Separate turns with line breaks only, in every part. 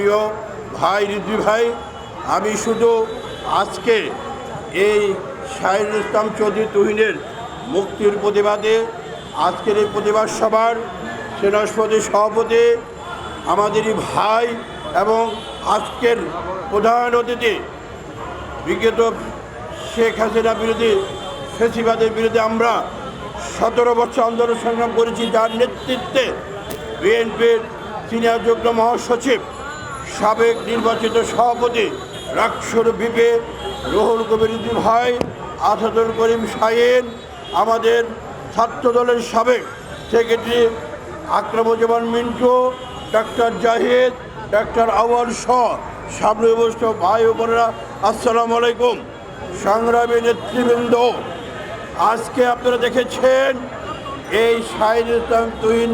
প্রিয় ভাই রিদ্রি ভাই, আমি শুধু আজকে এই শাহিনুল ইসলাম চৌধুরী তুহিনের মুক্তির প্রতিবাদে, আজকের এই প্রতিবাদ সভার সেনাসপতি সভাপতি আমাদেরই ভাই এবং আজকের প্রধান অতিথি বিগত শেখ হাসিনা বিরোধী ফেসিবাদের বিরুদ্ধে আমরা সতেরো বছর আন্দোলন সংগ্রাম করেছি, যার নেতৃত্বে বিএনপির সিনিয়র যুগ্ম মহাসচিব সাবেক নির্বাচিত সভাপতি রাক্ষর বিপে রুহুল কবির ভাই, আসাদুল করিম শাহিন, আমাদের ছাত্র দলের সাবেক secretary Akramuzzaman Mintu, doctor Zahid, doctor Awal Shah সামনে বসত ভাই ও বোনেরা, আসসালামু আলাইকুম। সংগ্রামী নেতৃবৃন্দ, আজকে আপনারা দেখেছেন এই শাহিদ ইসলাম তুহিন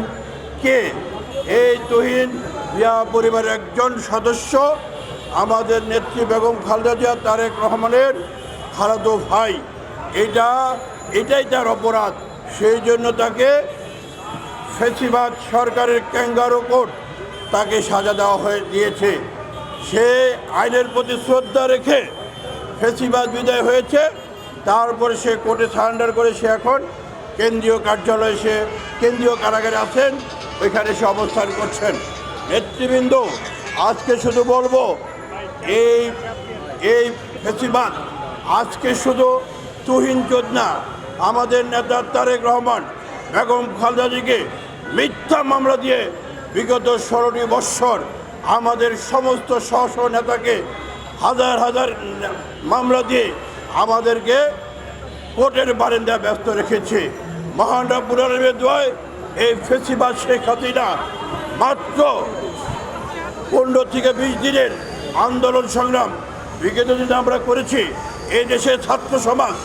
কে? এই তুহিন জিয়া পরিবারের একজন সদস্য, আমাদের নেত্রী বেগম খালেদা জিয়া, তারেক রহমানের খালাদো ভাই। এটা, এটাই তার অপরাধ। সেই জন্য তাকে ফেসিবাদ সরকারের ক্যাঙ্গারো কোর্ট তাকে সাজা দেওয়া হয়ে দিয়েছে। সে আইনের প্রতি শ্রদ্ধা রেখে ফেসিবাদ বিদায় হয়েছে। তারপরে সে কোর্টে সারেন্ডার করে সে এখন কেন্দ্রীয় কার্যালয়ে সে কেন্দ্রীয় কারাগারে আছেন। ওইখানে সে অবস্থান করছেন। নেতৃবৃন্দ, আজকে শুধু বলব, এই এই ফেসিবাদ আজকে শুধু তুহিন চোদনা আমাদের নেতা তারেক রহমান, বেগম খালদাজিকে মিথ্যা মামলা দিয়ে বিগত ষোলোটি বৎসর আমাদের সমস্ত স্ব নেতাকে হাজার হাজার মামলা দিয়ে আমাদেরকে কোর্টের বারান্দায় ব্যস্ত রেখেছে। মহান রাব্বুল আলমের দোয়ায় এই ফেসিবাদ শেখ হাসিনা মাত্র পনেরো থেকে বিশ দিনের আন্দোলন সংগ্রাম। বিগত দিনে আমরা করেছি, এই দেশের ছাত্র সমাজ,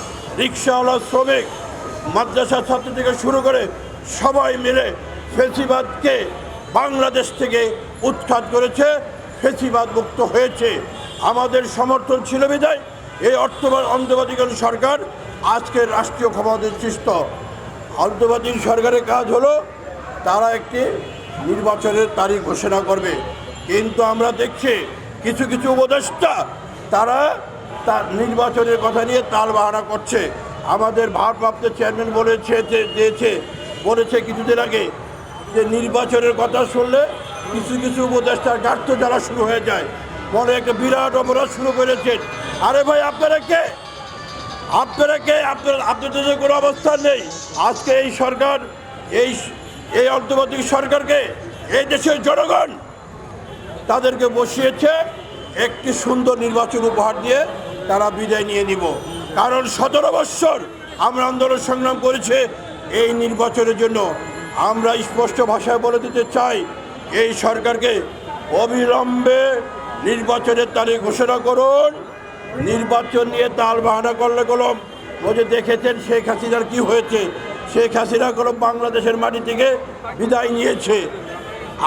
রিক্সাওয়ালা, শ্রমিক, মাদ্রাসা ছাত্র থেকে শুরু করে সবাই মিলে ফেসিবাদকে বাংলাদেশ থেকে উৎখাত করেছে, ফেসিবাদ মুক্ত হয়েছে। আমাদের সমর্থন ছিল বিদায়। এই অর্থবাদ অন্তর্বাদীকাল সরকার আজকের রাষ্ট্রীয় ক্ষমতাচ্ছিষ্ট অন্তর্বাদী সরকারের কাজ হলো তারা একটি নির্বাচনের তারিখ ঘোষণা করবে। কিন্তু আমরা দেখছি কিছু কিছু উপদেষ্টা, তারা তার নির্বাচনের কথা নিয়ে তাল বাহানা করছে। আমাদের ভারপ্রাপ্ত চেয়ারম্যান বলেছে দিয়েছে, বলেছে কিছুদিন আগে যে নির্বাচনের কথা শুনলে কিছু কিছু উপদেষ্টার গার্থ জ্বালা শুরু হয়ে যায়। মনে একটা বিরাট অপরাধ শুরু করেছেন। আরে ভাই, আপনারা কে? আপনারা কে? আপনার আপনাদের কোনো অবস্থান নেই। আজকে এই সরকার, এই এই অন্তর্বর্তী সরকারকে এই দেশের জনগণ তাদেরকে বসিয়েছে একটি সুন্দর নির্বাচন উপহার দিয়ে তারা বিদায় নিয়ে নিব। কারণ সতেরো বৎসর আমরা আন্দোলন সংগ্রাম করেছে এই নির্বাচনের জন্য। আমরা স্পষ্ট ভাষায় বলে দিতে চাই, এই সরকারকে অবিলম্বে নির্বাচনের তারিখ ঘোষণা করুন। নির্বাচন নিয়ে তাল বাহানা করলে কলম। ও যে দেখেছেন শেখ হাসিনার কি হয়েছে? শেখ হাসিনা কলম বাংলাদেশের মাটি থেকে বিদায় নিয়েছে।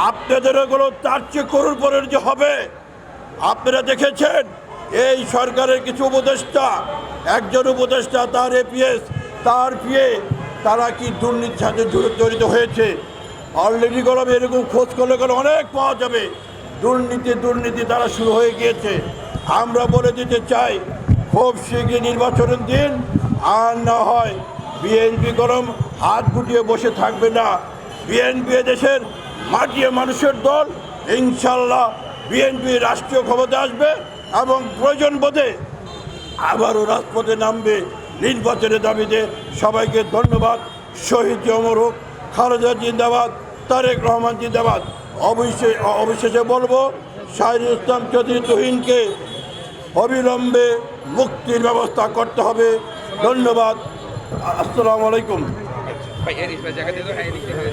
আপনাদের ওগুলো তার চেয়ে করুণ পরের যে হবে? আপনারা দেখেছেন, এই সরকারের কিছু উপদেষ্টা, একজন উপদেষ্টা তার এপিএস তার পিএ তারা কি দুর্নীতির সাথে জড়িত হয়েছে? অলরেডি কলম এরকম খোঁজ করলে গেলে অনেক পাওয়া যাবে। দুর্নীতি দুর্নীতি তারা শুরু হয়ে গিয়েছে। আমরা বলে দিতে চাই, খুব শীঘ্রই নির্বাচনের দিন আর না হয় বিএনপি গরম হাত গুটিয়ে বসে থাকবে না। বিএনপি দেশের মাটিয়ে মানুষের দল, ইনশাল্লাহ বিএনপি রাষ্ট্রীয় ক্ষমতা আসবে এবং প্রয়োজন বোধে আবারও রাজপথে নামবে নির্বাচনের দাবিতে। সবাইকে ধন্যবাদ। শহীদ অমর হোক, খালেদা জিন্দাবাদ, তারেক রহমান জিন্দাবাদ। অবশ্যই, অবশেষে বলব শাহিদ ইসলাম চৌধুরী তুহিনকে অবিলম্বে মুক্তির ব্যবস্থা করতে হবে। ধন্যবাদ। আসসালামু আলাইকুম।